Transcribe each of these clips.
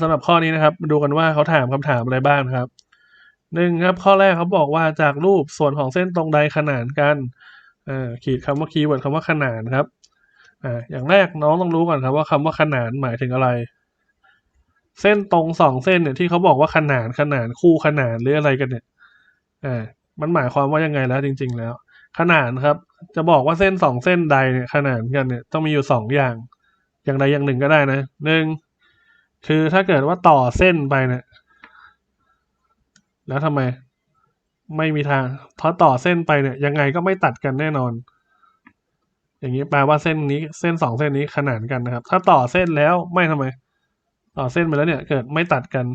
สำหรับข้อนี้นะครับมาดูกันว่าเขาถามคำถามอะไรบ้างครับหนึ่งครับข้อแรกเขาบอกว่าจากรูปส่วนของเส้นตรงใดขนานกันขีดคำว่าคีย์เวิร์ดคำว่าขนานครับออย่างแรกน้องต้องรู้ก่อนครับว่าคำว่าขนานหมายถึงอะไร เส้นตรงสองเส้นเนี่ยที่เขาบอกว่าขนานขนานคู่ขนานหรืออะไรกันเนี่ยอมันหมายความว่ายังไงแล้วจริง ๆ แล้ว ขนานครับ จะบอกว่าเส้นสองเส้นใดเนี่ยขนานกันเนี่ยต้องมีอยู่สองอย่าง อย่างใดอย่างหนึ่งก็ได้นะหนึ่ง คือถ้าเกิดว่าต่อเส้นไปเนี่ย แล้วทำไม ไม่มีทางเพราะต่อเส้นไปเนี่ย ยังไงก็ไม่ตัดกันแน่นอน อย่างนี้แปลว่าเส้นนี้เส้นสองเส้นนี้ขนานกันนะครับ ถ้าต่อเส้นแล้วไม่ทำไม ต่อเส้นไปแล้วเนี่ย เกิดไม่ตัดกัน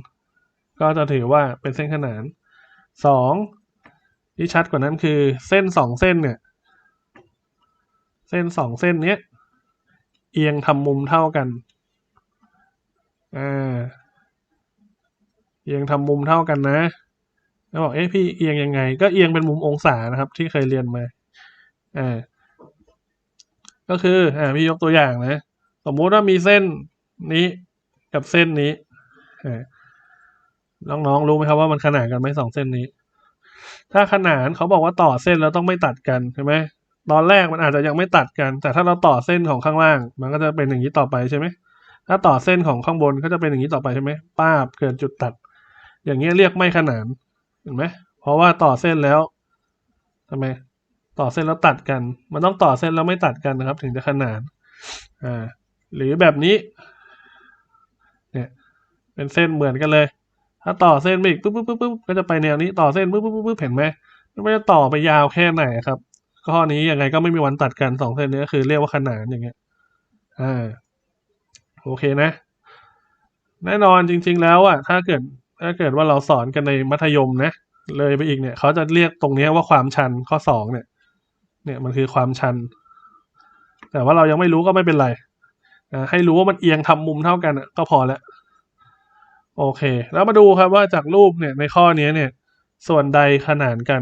ก็จะถือว่าเป็นเส้นขนานสองที่ชัดกว่านั้นคือเส้นสองเส้นเนี่ย เส้นสองเส้นเนี้ยเอียงทำมุมเท่ากัน อ่าเอียงทำมุมเท่ากันนะแล้วบอกเอ๊ะพี่เอียงยังไง ก็เอียงเป็นมุมองศานะครับ ที่เคยเรียนมาอ่าก็คืออ่าพี่ยกตัวอย่างนะ สมมุติว่ามีเส้นนี้กับเส้นนี้อ่าน้องๆรู้ไหมครับว่ามันขนานกันไหมสองเส้นนี้ ถ้าขนานเขาบอกว่าต่อเส้นแล้วต้องไม่ตัดกันใช่ไหมตอนแรกมันอาจจะยังไม่ตัดกัน แต่ถ้าเราต่อเส้นของข้างล่าง มันก็จะเป็นอย่างนี้ต่อไปใช่ไหม ถ้าต่อเส้นของข้างบนก็จะเป็นอย่างนี้ต่อไปใช่ไหมป้าบเกิดจุดตัด อย่างเงี้ยเรียกไม่ขนานเห็นไหมเพราะว่าต่อเส้นแล้วทำไมต่อเส้นแล้วตัดกัน มันต้องต่อเส้นแล้วไม่ตัดกันนะครับ ถึงจะขนานอ่าหรือแบบนี้ เนี่ย เป็นเส้นเหมือนกันเลย ถ้าต่อเส้นไปอีกปุ๊บปุ๊บปุ๊บปุ๊บก็จะไปแนวนี้ต่อเส้นปุ๊บปุ๊บปุ๊บปุ๊บเห็นไหมมันจะต่อไปยาวแค่ไหนครับข้อนี้ยังไงก็ไม่มีวันตัดกันสองเส้นนี้ก็คือเรียกว่าขนานอย่างเงี้ยอ่า โอเคนะ แน่นอนจริง ๆ แล้วอะถ้าเกิดถ้าเกิดว่าเราสอนกันในมัธยมนะเลยไปอีกเนี่ยเขาจะเรียกตรงนี้ว่าความชันข้อสองเนี่ย เนี่ยมันคือความชัน แต่ว่าเรายังไม่รู้ก็ไม่เป็นไรนะให้รู้ว่ามันเอียงทำมุมเท่ากันก็พอแล้วโอเค แล้วมาดูครับว่าจากรูปเนี่ยในข้อนี้เนี่ย ส่วนใดขนานกัน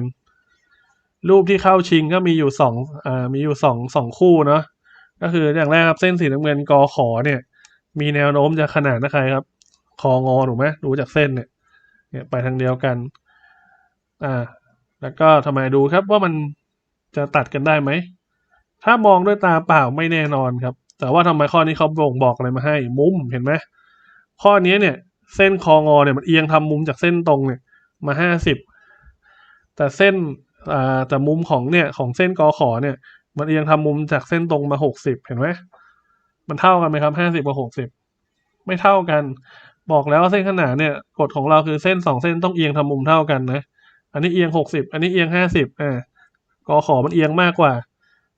รูปที่เข้าชิงก็มีอยู่สองอ่ามีอยู่สองสองคู่เนาะก็คืออย่างแรกครับเส้นสีน้ำเงินกอขอเนี่ย มีแนวโน้มจะขนานนะใครครับ คองอถูกไหมดูจากเส้นเนี่ยเนี่ยไปทางเดียวกัน อ่า แล้วก็ทำไมดูครับว่ามันจะตัดกันได้ไหม ถ้ามองด้วยตาเปล่าไม่แน่นอนครับ แต่ว่าทำไมข้อนี้เขาบ่งบอกอะไรมาให้ มุมเห็นไหมข้อนี้เนี่ย เส้นคองอเนี่ยมันเอียงทำมุมจากเส้นตรงเนี่ย มาห้าสิบแต่เส้นอ่าแต่มุมของเนี่ยของเส้นกอขอเนี่ย มันเอียงทำมุมจากเส้นตรงมาหกสิบเห็นไหม มันเท่ากันไหมครับห้าสิบกับหกสิบไม่เท่ากัน บอกแล้วว่าเส้นขนานเนี่ยกฎของเราคือเส้นสองเส้นต้องเอียงทำมุมเท่ากันนะ อันนี้เอียงหกสิบอันนี้เอียงห้าสิบอ่ากอขอมันเอียงมากกว่า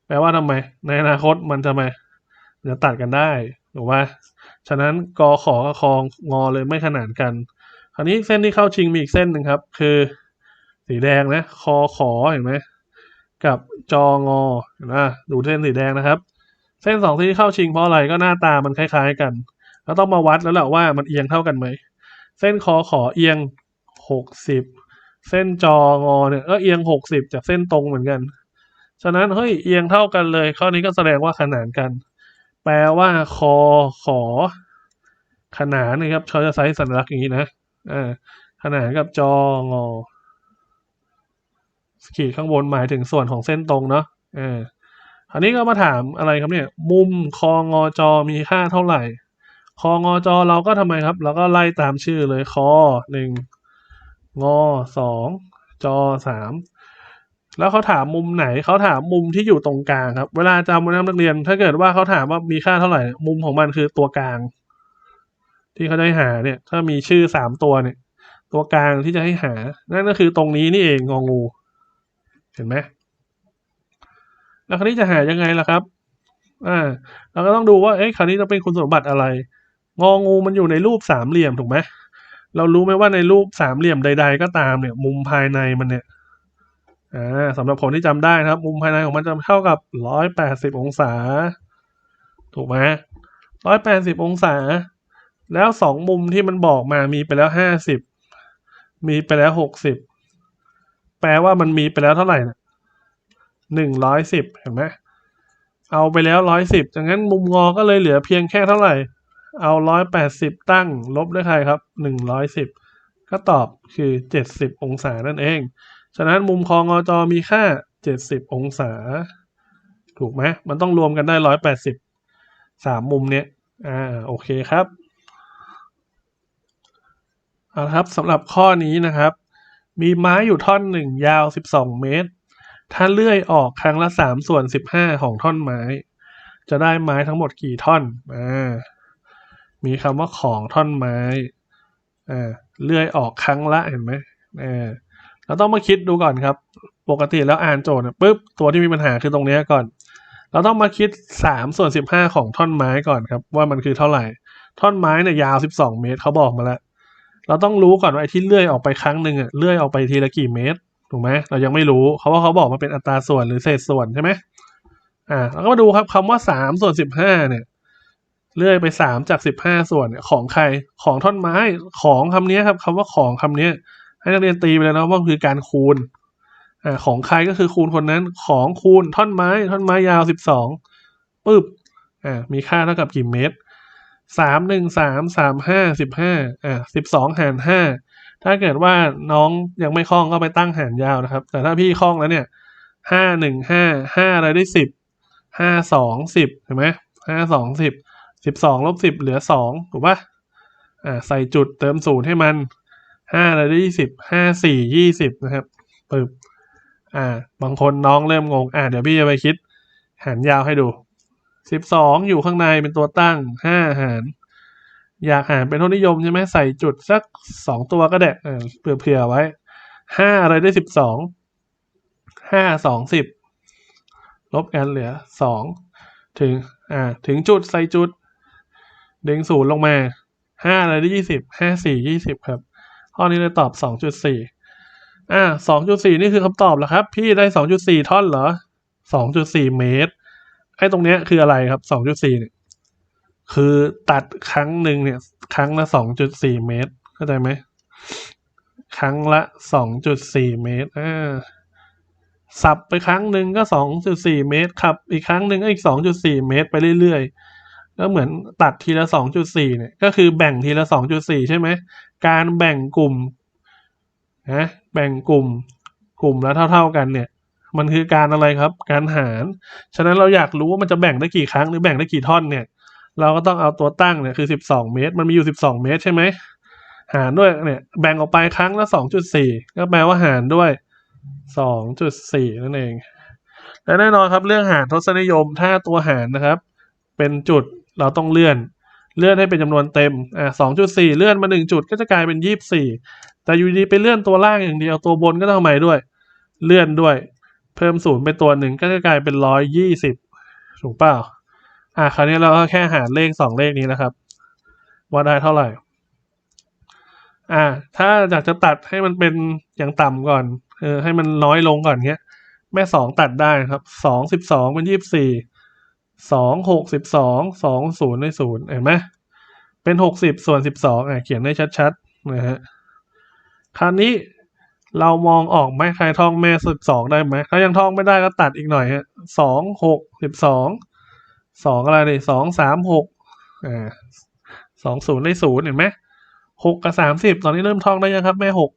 แปลว่าทำไม ในอนาคตมันจะมาจะตัดกันได้ถูกไหมฉะนั้นกอขอกับคองงอเลยไม่ขนานกัน คราวนี้เส้นที่เข้าชิงมีอีกเส้นหนึ่งครับ คือสีแดงนะคอขอเห็นไหมกับจองอเห็นไหมดูเส้นสีแดงนะครับ ส้นสองเส้นที่เข้าชิงเพราะอะไรก็หน้าตามันคล้ายๆกัน แล้วต้องมาวัดแล้วแหละว่ามันเอียงเท่ากันไหม เส้นคอขอเอียงหกสิบเส้นจองอเนี่ยก็เอียงหกสิบจากเส้นตรงเหมือนกัน ฉะนั้นเฮ้ยเอียงเท่ากันเลย ข้อนี้ก็แสดงว่าขนานกัน แปลว่าคอขอ ขนานนะครับเขาจะใช้สัญลักษณ์อย่างนี้นะอ่าขนานกับจองอขีดข้างบนหมายถึงส่วนของเส้นตรงเนาะเออ คราวนี้ก็มาถามอะไรครับเนี่ย มุมคองอจอมีค่าเท่าไหร่คองอจอเราก็ทำไมครับ เราก็ไล่ตามชื่อเลยคอหนึ่งงอสองจอสามแล้วเขาถามมุมไหนเขาถามมุมที่อยู่ตรงกลางครับ เวลาจำวันนักเรียน ถ้าเกิดว่าเขาถามว่ามีค่าเท่าไหร่ มุมของมันคือตัวกลาง ที่เขาจะให้หาเนี่ย ถ้ามีชื่อสามตัวเนี่ย ตัวกลางที่จะให้หา นั่นก็คือตรงนี้นี่เองงองู เห็นไหม แล้วคราวนี้จะหายังไงล่ะครับ อ่า เราก็ต้องดูว่า เอ๊ะคราวนี้จะเป็นคุณสมบัติอะไร งองูมันอยู่ในรูปสามเหลี่ยมถูกไหม เรารู้ไหมว่าในรูปสามเหลี่ยมใด ๆ ก็ตามเนี่ย มุมภายในมันเนี่ย อ่าสำหรับคนที่จำได้นะครับ มุมภายในของมันจะเท่ากับร้อยแปดสิบองศา ถูกไหมร้อยแปดสิบองศา แล้วสองมุมที่มันบอกมามีไปแล้วห้าสิบ มีไปแล้วหกสิบ แปลว่ามันมีไปแล้วเท่าไหร่นะ หนึ่งร้อยสิบเห็นไหมเอาไปแล้วร้อยสิบดังนั้นมุมงอก็เลยเหลือเพียงแค่เท่าไหร่ เอาร้อยแปดสิบตั้งลบด้วยใครครับหนึ่งร้อยสิบก็ตอบคือเจ็ดสิบองศานั่นเอง ฉะนั้นมุมคองอจอมีค่าเจ็ดสิบองศา ถูกไหมมันต้องรวมกันได้ร้อยแปดสิบสามมุมเนี้ยอ่าโอเคครับเอาละครับสำหรับข้อนี้นะครับ มีไม้อยู่ท่อนหนึ่งยาวสิบสองเมตร ถ้าเลื่อยออกครั้งละสามส่วนสิบห้าของท่อนไม้ จะได้ไม้ทั้งหมดกี่ท่อนอ่ามีคำว่าของท่อนไม้อ่าเลื่อยออกครั้งละเห็นไหมอ่าเราต้องมาคิดดูก่อนครับ ปกติแล้วอ่านโจทย์ปุ๊บตัวที่มีปัญหาคือตรงนี้ก่อน เราต้องมาคิดสามส่วนสิบห้าของท่อนไม้ก่อนครับ ว่ามันคือเท่าไหร่ ท่อนไม้เนี่ยยาวสิบสองเมตรเขาบอกมาแล้ว เราต้องรู้ก่อนว่าไอ้ที่เลื่อยออกไปครั้งหนึ่งอะเลื่อยออกไปทีละกี่เมตร ถูกไหมเรายังไม่รู้เขาว่าเขาบอกมาเป็นอัตราส่วนหรือเศษส่วนใช่ไหมอ่าเราก็มาดูครับคำว่าสามส่วนสิบห้าเนี่ยเลื่อยไปสามจากสิบห้าส่วนเนี่ยของใครของท่อนไม้ของคำนี้ครับคำว่าของคำนี้ให้นักเรียนตีไปเลยนะว่าคือการคูณอ่าของใครก็คือคูณคนนั้นของคูณท่อนไม้ ท่อนไม้ยาวสิบสองปึ๊บอ่ามีค่าเท่ากับกี่เมตรสามหนึ่งสามสามห้าสิบห้าอ่าสิบสองหารห้า ถ้าเกิดว่าน้องยังไม่คล่องก็ไปตั้งหารยาวนะครับ แต่ถ้าพี่คล่องแล้วเนี่ยห้าหนึ่งห้าห้าอะไรได้สิบห้าสองสิบเห็นไหมห้าสองสิบสิบสองลบสิบเหลือสองถูกปะอ่าใส่จุดเติมศูนย์ให้มันห้าอะไรได้ยี่สิบห้าสี่ยี่สิบนะครับปึ๊บอ่า บางคนน้องเริ่มงง อ่าเดี๋ยวพี่จะไปคิดหารยาวให้ดูสิบสองอยู่ข้างในเป็นตัวตั้งห้าหาร อยากหารเป็นทศนิยมใช่ไหมใส่จุดสักสองตัวก็ได้เออเผื่อๆไว้ห้าอะไรได้สิบสองห้าสองสิบลบกันเหลือสองถึงอ่าถึงจุดใส่จุด ดึงศูนย์ลงมาห้าอะไรได้ยี่สิบห้าสี่ยี่สิบครับ ข้อนี้เลยตอบ2.4อ่า2.4นี่คือคำตอบแล้วครับ พี่ได้2.4ท่อนเหรอ2.4เมตรไอ้ตรงเนี้ยคืออะไรครับ2.4เนี่ย คือตัดครั้งหนึ่งเนี่ย ครั้งละ2.4เมตร เข้าใจไหม ครั้งละ2.4เมตรอ่าสับไปครั้งหนึ่งก็2.4เมตรขับ อีกครั้งหนึ่งก็อีก2.4เมตรไปเรื่อยๆ ก็เหมือนตัดทีละ2.4เนี่ย ก็คือแบ่งทีละ2.4ใช่ไหม การแบ่งกลุ่มนะแบ่งกลุ่มกลุ่มแล้วเท่า ๆกันเนี่ย มันคือการอะไรครับ การหาร ฉะนั้นเราอยากรู้ว่ามันจะแบ่งได้กี่ครั้งหรือแบ่งได้กี่ท่อนเนี่ย เราก็ต้องเอาตัวตั้งเนี่ยคือ 12 เมตร มันมีอยู่ 12 เมตรใช่ไหม หารด้วยเนี่ยแบ่งออกไปครั้งละ 2.4 ก็แปลว่าหารด้วย 2.4 นั่นเอง และแน่นอนครับเรื่องหารทศนิยมถ้าตัวหารนะครับ เป็นจุดเราต้องเลื่อนเลื่อนให้เป็นจำนวนเต็ม อ่าสองจุดสี่เลื่อนมาหนึ่งจุดก็จะกลายเป็นยี่สิบสี่แต่อยู่ดีไปเลื่อนตัวล่างอย่างเดียวตัวบนก็ต้องทำไมด้วย เลื่อนด้วย เพิ่มศูนย์ไปตัวหนึ่งก็จะกลายเป็นร้อยยี่สิบถูกเปล่า อ่าคราวนี้เราก็แค่หารเลขสองเลขนี้นะครับ ว่าได้เท่าไหร่ อ่า ถ้าอยากจะตัดให้มันเป็นอย่างต่ำก่อนเออให้มันน้อยลงก่อนเงี้ย แม่สองตัดได้ครับสองสิบสองเป็นยี่สิบสี่สองหกสิบสองสองศูนย์ในศูนย์เห็นไหมเป็นหกสิบส่วนสิบสองอะเขียนได้ชัดๆนะฮะคราวนี้เรามองออกไหมใครท่องแม่สิบสองได้ไหมถ้ายังท่องไม่ได้ก็ตัดอีกหน่อยฮะสองหกสิบสอง สองอะไรดิสองสามหกอ่าสองศูนย์ในศูนย์เห็นไหมหกกับสามสิบตอนนี้เริ่มท่องได้ยังครับ แม่หก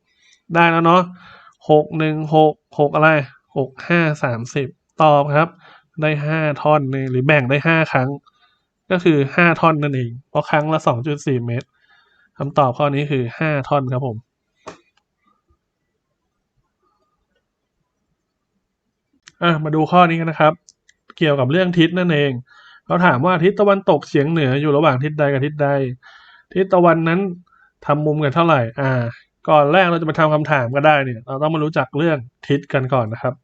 ได้แล้วเนาะหกหนึ่งหกหกอะไรหกห้าสามสิบตอบครับ ได้ห้าท่อนนี่หรือแบ่งได้ห้าครั้ง ก็คือห้าท่อนนั่นเองเพราะครั้งละสองจุดสี่เมตรคำตอบข้อนี้คือห้าท่อนครับผมอะมาดูข้อนี้กันนะครับ เกี่ยวกับเรื่องทิศนั่นเอง เขาถามว่าทิศตะวันตกเฉียงเหนืออยู่ระหว่างทิศใดกับทิศใด ทิศตะวันนั้นทำมุมกันเท่าไหร่ อ่า ก่อนแรกเราจะมาทำคำถามก็ได้เนี่ย เราต้องมารู้จักเรื่องทิศกันก่อนนะครับ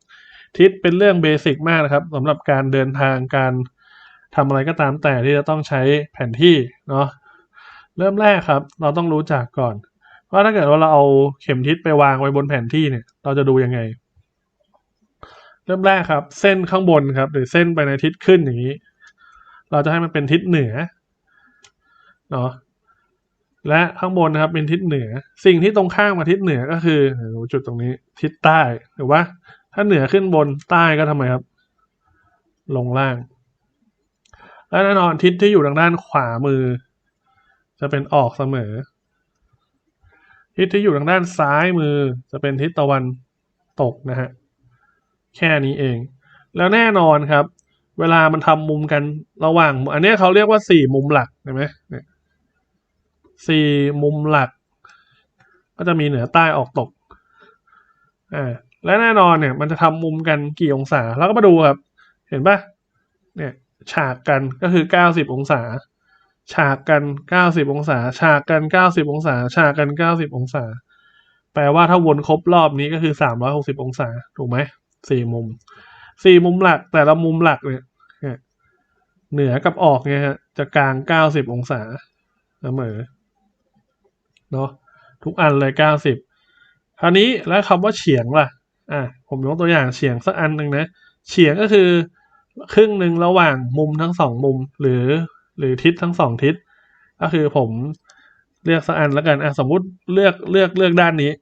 ทิศเป็นเรื่องเบสิกมากนะครับสำหรับการเดินทางการทำอะไรก็ตามแต่ที่จะต้องใช้แผนที่เนาะ เริ่มแรกครับ เราต้องรู้จักก่อนว่าถ้าเกิดว่าเราเอาเข็มทิศไปวางไว้บนแผนที่เนี่ย เราจะดูยังไง เริ่มแรกครับ เส้นข้างบนครับ หรือเส้นไปในทิศขึ้นอย่างนี้ เราจะให้มันเป็นทิศเหนือเนาะและข้างบนนะครับเป็นทิศเหนือ สิ่งที่ตรงข้ามกับทิศเหนือก็คือจุดตรงนี้ทิศใต้หรือว่าถ้าเหนือขึ้นบนใต้ก็ทำไมครับ ลงล่าง และแน่นอนทิศที่อยู่ทางด้านขวามือ จะเป็นออกเสมอ ทิศที่อยู่ทางด้านซ้ายมือ จะเป็นทิศตะวันตกนะฮะแค่นี้เอง แล้วแน่นอนครับ เวลามันทำมุมกันระหว่าง อันนี้เขาเรียกว่าสี่มุมหลักเห็นไหมเนี่ยสี่มุมหลัก ก็จะมีเหนือใต้ออกตกอ่าและแน่นอนเนี่ย มันจะทำมุมกันกี่องศา แล้วก็มาดูครับ เห็นปะเนี่ย ฉากกันก็คือเก้าสิบองศา ฉากกันเก้าสิบองศา ฉากกันเก้าสิบองศา ฉากกันเก้าสิบองศา แปลว่าถ้าวนครบรอบนี้ก็คือสามร้อยหกสิบองศา ถูกไหมสี่มุม สี่มุมหลักแต่ละมุมหลักเนี่ยเนี่ยเหนือกับออกเนี่ยฮะจะกลางเก้าสิบองศาเสมอเนาะทุกอันเลยเก้าสิบคราวนี้แล้วคำว่าเฉียงล่ะ อะผมยกตัวอย่างเฉียงสักอันหนึ่งนะ เฉียงก็คือครึ่งหนึ่งระหว่างมุมทั้งสองมุมหรือหรือทิศทั้งสองทิศ ก็คือผมเลือกสักอันแล้วกันอะสมมุติเลือกเลือกเลือกด้านนี้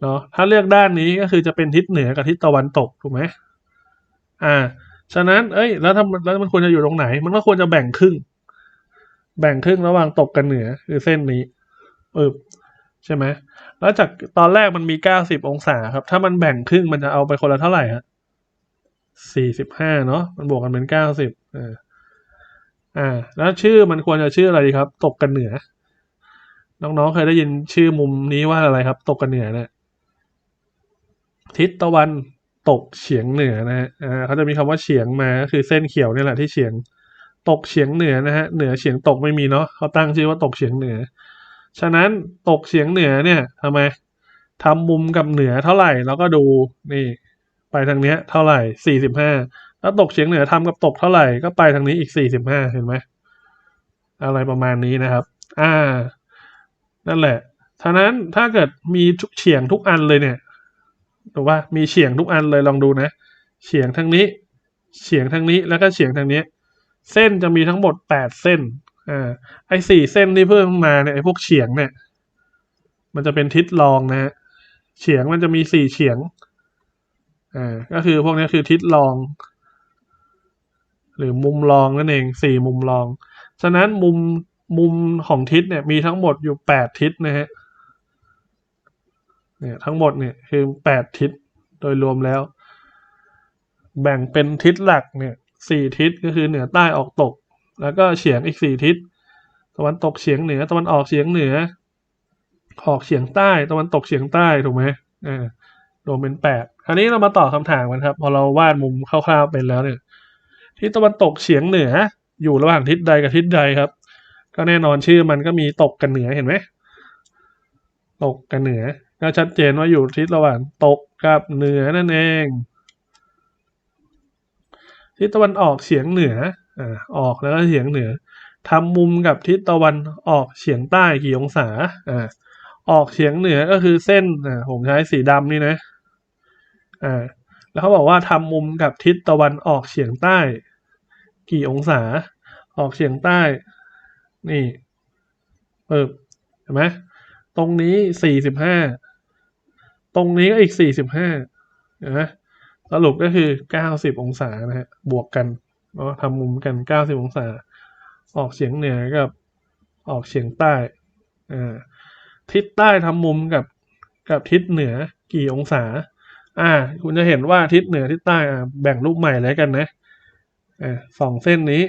เนาะถ้าเลือกด้านนี้ก็คือจะเป็นทิศเหนือกับทิศตะวันตกถูกไหม อ่า ฉะนั้น เอ้ย แล้วทำแล้วมันควรจะอยู่ตรงไหน มันก็ควรจะแบ่งครึ่ง แบ่งครึ่งระหว่างตกกับเหนือ คือเส้นนี้อึบใช่ไหม แล้วจากตอนแรกมันมีเก้าสิบองศาครับ ถ้ามันแบ่งครึ่งมันจะเอาไปคนละเท่าไหร่ฮะสี่สิบห้าเนาะ มันบวกกันเป็นเก้าสิบอ่า อ่า แล้วชื่อมันควรจะชื่ออะไรดีครับ ตกกันเหนือ น้องๆ เคยได้ยินชื่อมุมนี้ว่าอะไรครับ ตกกันเหนือเนี่ยทิศตะวัน ตกเฉียงเหนือนะฮะอ่าเขาจะมีคำว่าเฉียงมาก็คือเส้นเขียวนี่แหละที่เฉียงตกเฉียงเหนือนะฮะ เหนือเฉียงตกไม่มีเนาะเขาตั้งชื่อว่าตกเฉียงเหนือ ฉะนั้นตกเฉียงเหนือเนี่ยทำไมทำมุมกับเหนือเท่าไหร่ แล้วก็ดูนี่ ไปทางเนี้ยเท่าไหร่สี่สิบห้าแล้วตกเฉียงเหนือทำกับตกเท่าไหร่ก็ไปทางนี้อีกสี่สิบห้าเห็นไหมอะไรประมาณนี้นะครับ อ่า นั่นแหละฉะนั้นถ้าเกิดมีเฉียงทุกอันเลยเนี่ย ถูกว่ามีเฉียงทุกอันเลยลองดูนะ เฉียงทางนี้ เฉียงทางนี้แล้วก็เฉียงทางนี้ เส้นจะมีทั้งหมดแปดเส้นอ่าไอ้สี่เส้นที่เพิ่มมาเนี่ยไอ้พวกเฉียงเนี่ย มันจะเป็นทิศรองนะฮะเฉียงมันจะมีสี่เฉียงอ่าก็คือพวกนี้คือทิศรอง หรือมุมรองนั่นเองสี่มุมรอง ฉะนั้นมุมมุมของทิศเนี่ยมีทั้งหมดอยู่แปดทิศนะฮะ เนี่ยทั้งหมดเนี่ยคือแปดทิศโดยรวมแล้ว แบ่งเป็นทิศหลักเนี่ยสี่ทิศก็คือเหนือใต้ออกตก แล้วก็เฉียงอีกสี่ทิศ ตะวันตกเฉียงเหนือ ตะวันออกเฉียงเหนือ ออกเฉียงใต้ ตะวันตกเฉียงใต้ถูกไหมอ่ารวมเป็นแปดคราวนี้เรามาต่อบคำถามกันครับ พอเราวาดมุมคร่าวๆเป็นแล้วเนี่ยที่ตะวันตกเฉียงเหนือ อยู่ระหว่างทิศใดกับทิศใดครับ ก็แน่นอนชื่อมันก็มีตกกับเหนือเห็นไหมตกกับเหนือ ก็ชัดเจนว่าอยู่ทิศระหว่างตกกับเหนือนั่นเอง ทิศตะวันออกเฉียงเหนืออ่าออกแล้วก็เฉียงเหนือทำมุมกับทิศตะวันออกเฉียงใต้กี่องศาอ่าออกเฉียงเหนือก็คือเส้นอ่าผมใช้สีดำนี่นะอ่าแล้วเขาบอกว่าทำมุมกับทิศตะวันออกเฉียงใต้ กี่องศา ออกเฉียงใต้ นี่เปิบเห็นไหมตรงนี้สี่สิบห้า ตรงนี้ก็อีกสี่สิบห้านไหมสรุปก็คือเก้าสิบองศานะฮะบวกกันเนาะทำมุมกันเก้าสิบองศา ออกเฉียงเหนือกับออกเฉียงใต้อ่าทิศใต้ทำมุมกับกับทิศเหนือกี่องศา อ่า คุณจะเห็นว่าทิศเหนือทิศใต้อ่าแบ่งรูปใหม่แล้วกันนะอ่าสองเส้นนี้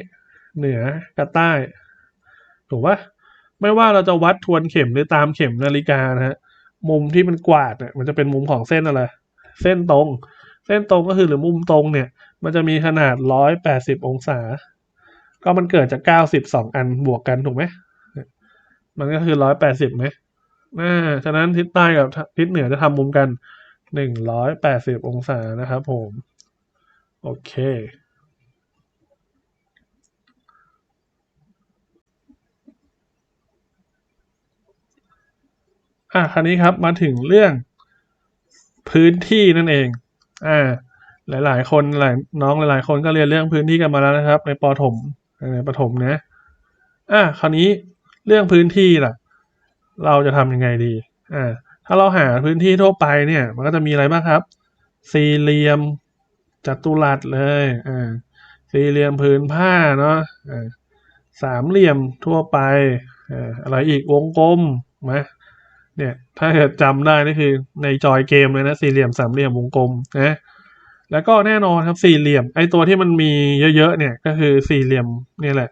เหนือกับใต้ ถูกปะไม่ว่าเราจะวัดทวนเข็มหรือตามเข็มนาฬิกานะฮะ มุมที่มันกวาดเนี่ยมันจะเป็นมุมของเส้นอะไร เส้นตรง เส้นตรงก็คือหรือมุมตรงเนี่ย มันจะมีขนาดร้อยแปดสิบองศา ก็มันเกิดจากเก้าสิบสองอันบวกกันถูกไหมมันก็คือร้อยแปดสิบไหมอ่าฉะนั้นทิศใต้กับทิศเหนือจะทำมุมกันหนึ่งร้อยแปดสิบองศานะครับผม โอเค อะคราวนี้ครับมาถึงเรื่องพื้นที่นั่นเอง อ่า หลาย ๆ คนหลายน้องหลาย ๆ คนก็เรียนเรื่องพื้นที่กันมาแล้วนะครับ ในปฐมในประถมนะ อะคราวนี้เรื่องพื้นที่ล่ะ เราจะทำยังไงดี อ่า ถ้าเราหาพื้นที่ทั่วไปเนี่ย มันก็จะมีอะไรบ้างครับ สี่เหลี่ยมจัตุรัสเลย อ่า สี่เหลี่ยมผืนผ้าเนาะ อ่า สามเหลี่ยมทั่วไป อ่า อะไรอีกวงกลมนะ เนี่ย ถ้าเกิดจำได้นี่คือในจอยเกมเลยนะสี่เหลี่ยมสามเหลี่ยมวงกลมนะแล้วก็แน่นอนครับสี่เหลี่ยม ไอตัวที่มันมีเยอะๆเนี่ยก็คือสี่เหลี่ยมนี่แหละ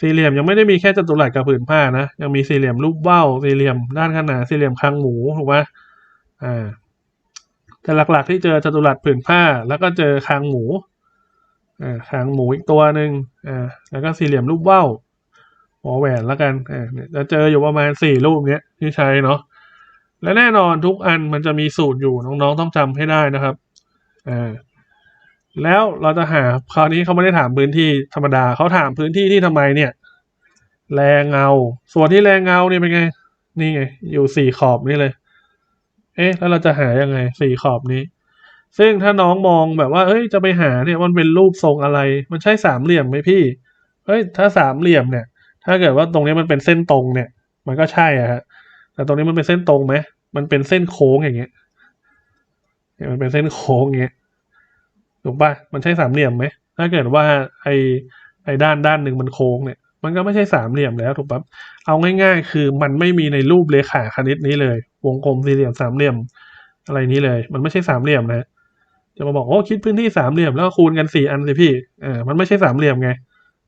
สี่เหลี่ยมยังไม่ได้มีแค่จัตุรัสกับผืนผ้านะยังมีสี่เหลี่ยมรูปว่าวสี่เหลี่ยมด้านขนานสี่เหลี่ยมคางหมูถูกปะอ่าแต่หลักๆ ที่เจอจัตุรัสผืนผ้า แล้วก็เจอคางหมูอ่าคางหมูอีกตัวหนึ่งอ่าแล้วก็สี่เหลี่ยมรูปว่าว หัวแหวนแล้วกันอ่าเจะเจออยู่ประมาณสี่รูปเนี้ยที่ใช้เนาะและแน่นอนทุกอันมันจะมีสูตรอยู่น้องๆต้องจำให้ได้นะครับอ่าแล้วเราจะหาคราวนี้เขาไม่ได้ถามพื้นที่ธรรมดาเขาถามพื้นที่ที่ทำไมเนี่ย แรงเงา ส่วนที่แรงเงาเนี่ยเป็นไง นี่ไง อยู่สี่ขอบนี่เลย เอ๊ะ แล้วเราจะหายังไงสี่ขอบนี้ ซึ่งถ้าน้องมองแบบว่าเอ้ยจะไปหาเนี่ยมันเป็นรูปทรงอะไร มันใช่สามเหลี่ยมไหมพี่เฮ้ยถ้าสามเหลี่ยมเนี่ย ถ้าเกิดว่าตรงนี้มันเป็นเส้นตรงเนี่ย มันก็ใช่อะฮะแต่ตรงนี้มันเป็นเส้นตรงไหมมันเป็นเส้นโค้งอย่างเงี้ยมันเป็นเส้นโค้งอย่างเงี้ยถูกปะมันใช่สามเหลี่ยมไหมถ้าเกิดว่าไอไอด้านด้านหนึ่งมันโค้งเนี่ย มันก็ไม่ใช่สามเหลี่ยมแล้วถูกปะเอาง่าย ๆ คือมันไม่มีในรูปเลขาคณิตนี้เลย วงกลมสี่เหลี่ยมสามเหลี่ยมอะไรนี้เลย มันไม่ใช่สามเหลี่ยมนะจะมาบอกโอ้คิดพื้นที่สามเหลี่ยมแล้วคูณกันสี่อันสิพี่เออมันไม่ใช่สามเหลี่ยมไง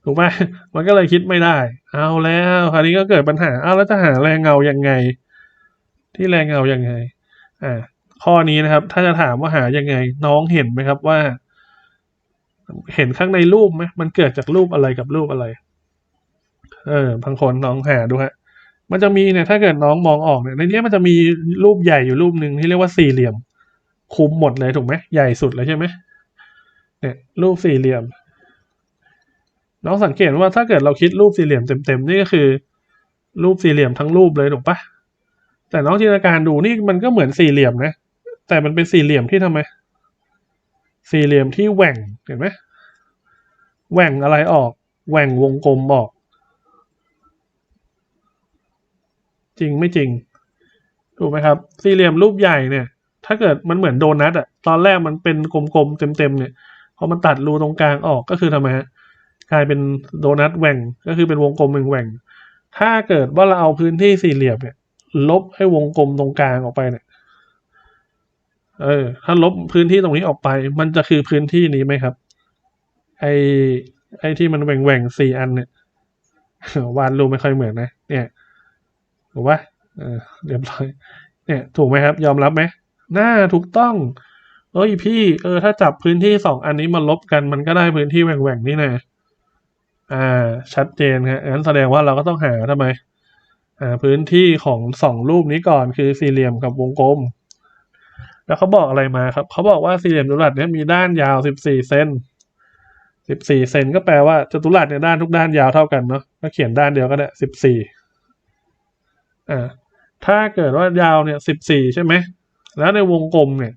ถูกปะมันก็เลยคิดไม่ได้ เอาแล้วคราวนี้ก็เกิดปัญหาเอาแล้วจะหาแรงเงายังไง ที่แรงเงายังไง อ่า ข้อนี้นะครับ ถ้าจะถามว่าหายังไง น้องเห็นไหมครับว่า เห็นข้างในรูปไหมมันเกิดจากรูปอะไรกับรูปอะไร เออบางคนน้องหาดูฮะมันจะมีเนี่ยถ้าเกิดน้องมองออกเนี่ยในนี้มันจะมีรูปใหญ่อยู่รูปหนึ่งที่เรียกว่าสี่เหลี่ยม คุมหมดเลยถูกไหมใหญ่สุดเลยใช่ไหมเนี่ย รูปสี่เหลี่ยม น้องสังเกตว่าถ้าเกิดเราคิดรูปสี่เหลี่ยมเต็มๆนี่ก็คือ รูปสี่เหลี่ยมทั้งรูปเลยถูกปะแต่น้องจินตนาการดูนี่มันก็เหมือนสี่เหลี่ยมนะ แต่มันเป็นสี่เหลี่ยมที่ทำไม สี่เหลี่ยมที่แหว่งเห็นไหมแหว่งอะไรออก แหว่งวงกลมออก จริงไม่จริงถูกไหมครับ สี่เหลี่ยมรูปใหญ่เนี่ย ถ้าเกิดมันเหมือนโดนัทอะตอนแรกมันเป็นกลมๆเต็มๆเนี่ยพอมันตัดรูตรงกลางออกก็คือทำไมฮะ กลายเป็นโดนัทแหว่งก็คือเป็นวงกลมหนึ่งแหว่ง ถ้าเกิดว่าเราเอาพื้นที่สี่เหลี่ยมเนี่ย ลบให้วงกลมตรงกลางออกไปเนี่ยเออถ้าลบพื้นที่ตรงนี้ออกไป มันจะคือพื้นที่นี้ไหมครับ ไอไอที่มันแหว่งแหว่งสี่อันเนี่ยวาดรูปไม่ค่อยเหมือนนะ เนี่ยถูกปะเออเรียบร้อย เนี่ย ถูกไหมครับ ยอมรับไหมน่าถูกต้อง เอ้ยพี่ เออ ถ้าจับพื้นที่สองอันนี้มาลบกัน มันก็ได้พื้นที่แหว่งๆนี่นะ อ่า ชัดเจนครับงั้นแสดงว่าเราก็ต้องหาทำไมอ่าพื้นที่ของสองรูปนี้ก่อนคือสี่เหลี่ยมกับวงกลม แล้วเขาบอกอะไรมาครับ เขาบอกว่าสี่เหลี่ยมจัตุรัสเนี่ยมีด้านยาวสิบสี่เซนสิบสี่เซนก็แปลว่าจัตุรัสเนี่ยด้านทุกด้านยาวเท่ากันเนาะก็เขียนด้านเดียวก็ได้สิบสี่อ่า ถ้าเกิดว่ายาวเนี่ยสิบสี่ใช่ไหม แล้วในวงกลมเนี่ย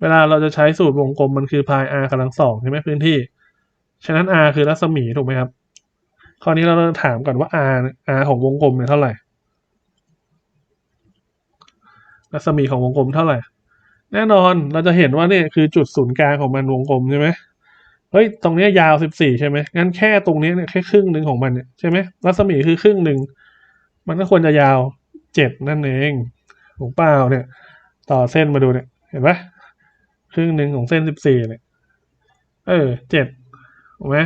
เวลาเราจะใช้สูตรวงกลมมันคือพาย r กำลังสองใช่ไหมพื้นที่ ฉะนั้น r คือรัศมีถูกไหมครับ คราวนี้เราถามก่อนว่า r r ของวงกลมเนี่ยเท่าไหร่ รัศมีของวงกลมเท่าไหร่ แน่นอนเราจะเห็นว่าเนี่ยคือจุดศูนย์กลางของมันวงกลมใช่ไหมเฮ้ย ตรงนี้ยาวสิบสี่ใช่ไหมงั้นแค่ตรงนี้เนี่ยแค่ครึ่งหนึ่งของมันเนี่ยใช่ไหมรัศมีคือครึ่งหนึ่ง มันก็ควรจะยาวเจ็ดนั่นเองถูกเปล่าเนี่ย ต่อเส้นมาดูเนี่ย เห็นปะครึ่งหนึ่งของเส้นสิบสี่เนี่ย เออเจ็ดถูกไหม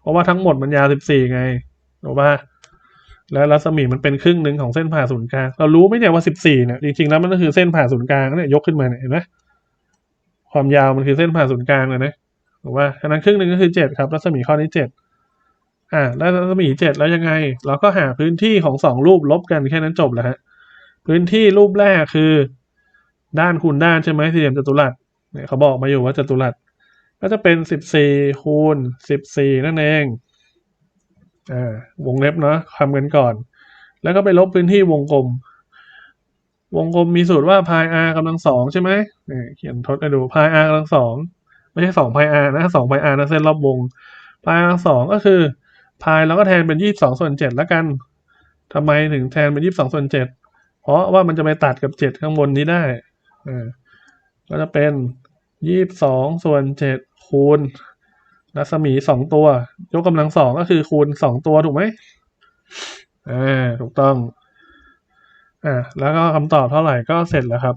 เพราะว่าทั้งหมดมันยาวสิบสี่ไงถูกปะแล้วรัศมีมันเป็นครึ่งหนึ่งของเส้นผ่าศูนย์กลาง เรารู้ไหมเนี่ยว่าสิบสี่เนี่ยจริงๆแล้วมันก็คือเส้นผ่าศูนย์กลางเนี่ยยกขึ้นมาเนี่ยเห็นไหมความยาวมันคือเส้นผ่าศูนย์กลางเลยนะถูกปะฉะนั้นครึ่งหนึ่งก็คือเจ็ดครับ รัศมีข้อนี้เจ็ดอ่าแล้วรัศมีเจ็ดแล้วยังไง เราก็หาพื้นที่ของสองรูปลบกันแค่นั้นจบแล้วฮะพื้นที่รูปแรกคือ ด้านคูณด้านใช่ไหมสี่เหลี่ยมจัตุรัสเนี่ยเขาบอกมาอยู่ว่าจัตุรัส ก็จะเป็นสิบสี่คูณสิบสี่นั่นเองอ่าวงเล็บเนาะคำกันก่อน แล้วก็ไปลบพื้นที่วงกลม วงกลมมีสูตรว่าพาย r กำลังสองใช่ไหมเนี่ยเขียนทดให้ดูพาย r กำลังสองไม่ใช่สองพาย r นะสองพาย r นะเส้นรอบวงพาย r กำลังสองก็คือพายเราก็แทนเป็นยี่สิบสองส่วนเจ็ดแล้วกันทำไมถึงแทนเป็นยี่สิบสองส่วนเจ็ดเพราะว่ามันจะไปตัดกับเจ็ดข้างบนนี้ได้อ่าก็จะเป็นยี่สิบสองส่วนเจ็ด คูณรัศมีสองตัว ยกกำลังสองก็คือคูณสองตัวถูกไหมอ่าถูกต้องอ่าแล้วก็คำตอบเท่าไหร่ก็เสร็จแล้วครับ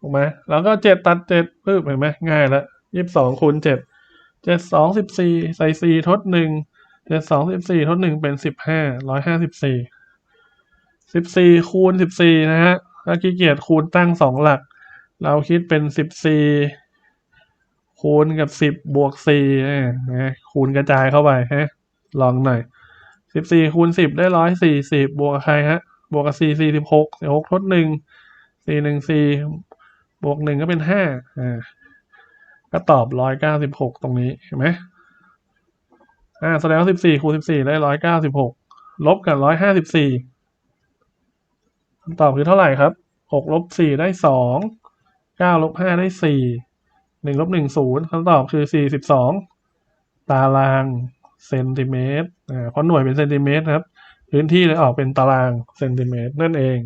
ถูกไหมแล้วก็เจ็ดตัดเจ็ดปึ๊บเห็นไหมง่ายแล้วยี่สิบสองคูณเจ็ดเจ็ดสองสิบสี่ใส่สี่ทดหนึ่งเจ็ดสองสิบสี่ทดหนึ่งเป็นสิบห้าร้อยห้าสิบสี่สิบสี่คูณสิบสี่นะฮะถ้าขี้เกียจคูณตั้งสองหลัก เราคิดเป็นสิบสี่ คูณกับสิบบวกสี่นะคูณกระจายเข้าไปฮะลองหน่อยสิบสี่คูณสิบได้ร้อยสี่สิบบวกใครฮะ บวกกับสี่สี่สิบหกสี่หกทดหนึ่งสี่หนึ่งสี่บวกหนึ่งก็เป็นห้าอ่าก็ตอบร้อยเก้าสิบหกตรงนี้เห็นไหมอ่าแสดงว่าสิบสี่คูณสิบสี่ได้ร้อยเก้าสิบหกลบกับร้อยห้าสิบสี่คำตอบคือเท่าไหร่ครับหกลบสี่ได้สองเก้าลบห้าได้สี่ หนึ่งลบหนึ่งศูนย์คำตอบคือสี่สิบสองตารางเซนติเมตรอ่าเพราะหน่วยเป็นเซนติเมตรครับ พื้นที่เลยออกเป็นตารางเซนติเมตรนั่นเอง